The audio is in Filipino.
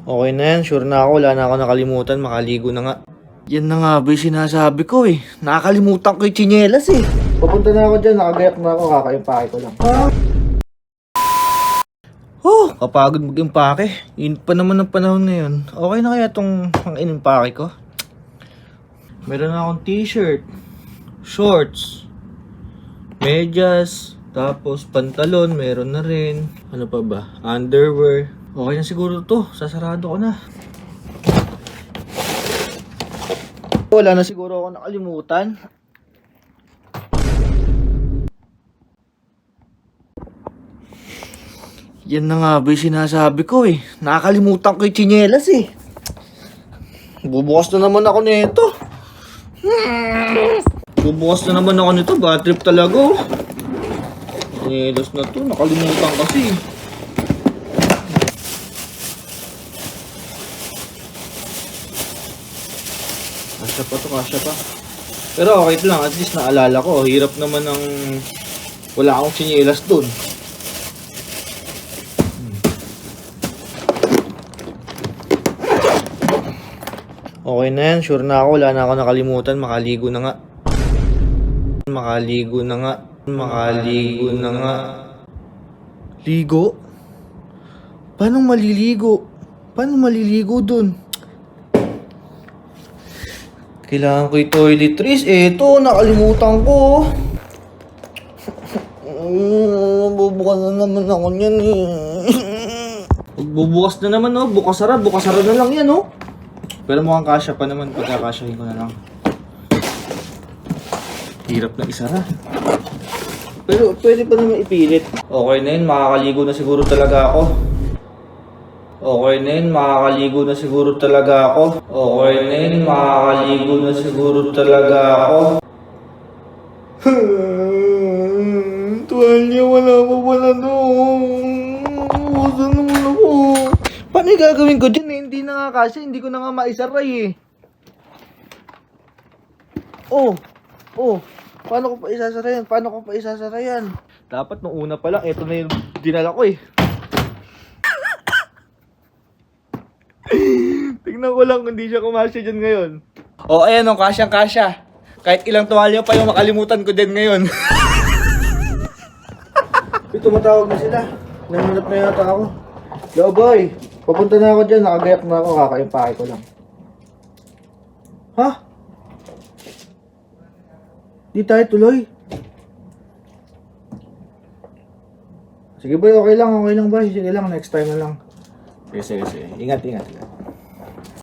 Okay na yan, sure na ako. Wala na ako nakalimutan. Makaligo na nga. Yan na nga ba yung sinasabi ko eh. Nakakalimutan ko yung tsinelas eh. Papunta na ako dyan, nakagayak na ako. Kakaimpake ko lang. Oh, kapagod mag-impake. Yun pa naman ang panahon ngayon. Okay na kaya tong ang inimpake ko? Meron na akong t-shirt, shorts, medyas, tapos pantalon, meron na rin. Ano pa ba? Underwear. Okay na siguro to. Sasarado ko na. Wala na siguro ako nakalimutan. Yan na nga ba yung sinasabi ko eh. Nakakalimutan ko yung tsinelas eh. Bubukas na naman ako nito. Bubukas na naman ako nito. Bad trip talaga oh. Tsinelas na to. Nakalimutan kasi. Kasya pa to, kasya pa. Pero okay lang, at least naalala ko. Hirap naman ng wala akong tsinelas dun. Okay na yan, sure na ako. Wala na ako nakalimutan. Makaligo na nga. Makaligo na nga. Makaligo na nga. Ligo? Paano maliligo? Paano maliligo dun? Kailangan ko yung toiletries. Ito, nakalimutan ko. Bubukas na naman ako niyan eh. Magbubukas na naman, oh. Bukas sara, bukas sara na lang yan, oh. Pero mukhang kasya pa naman pagkakasyahin ko na lang. Hirap na isara. Pero pwede pa naman ipilit. Okay na yun, makakaligo na siguro talaga ako. Okay na yun, makakaligo na siguro talaga ako. Okay na yun, makakaligo na siguro talaga ako. Tuwalya, wala pa pala doon. Saan naman ako? Paano yung gagawin ko dyan eh? Hindi na nga kasi, hindi ko na nga maisaray eh. Oh, oh, paano ko pa isasarayan? Paano ko pa isasarayan? Dapat nung una pa lang, eto na yung dinala ko eh. Tingnan ko lang kung hindi siya kumasya dyan ngayon. Oh, ayan o, kasyang kasya. Kahit ilang tuwalya pa yung makalimutan ko din ngayon. Uy, tumatawag na sila. Nangunap na yata ako. Yo boy, papunta na ako dyan. Nakagayak na ako. Kakaimpake ko lang. Ha? Di tayo tuloy. Sige boy, okay lang, okay lang boy. Sige lang, next time na lang. Sige, sige, sige. Ingat, ingat. ingat.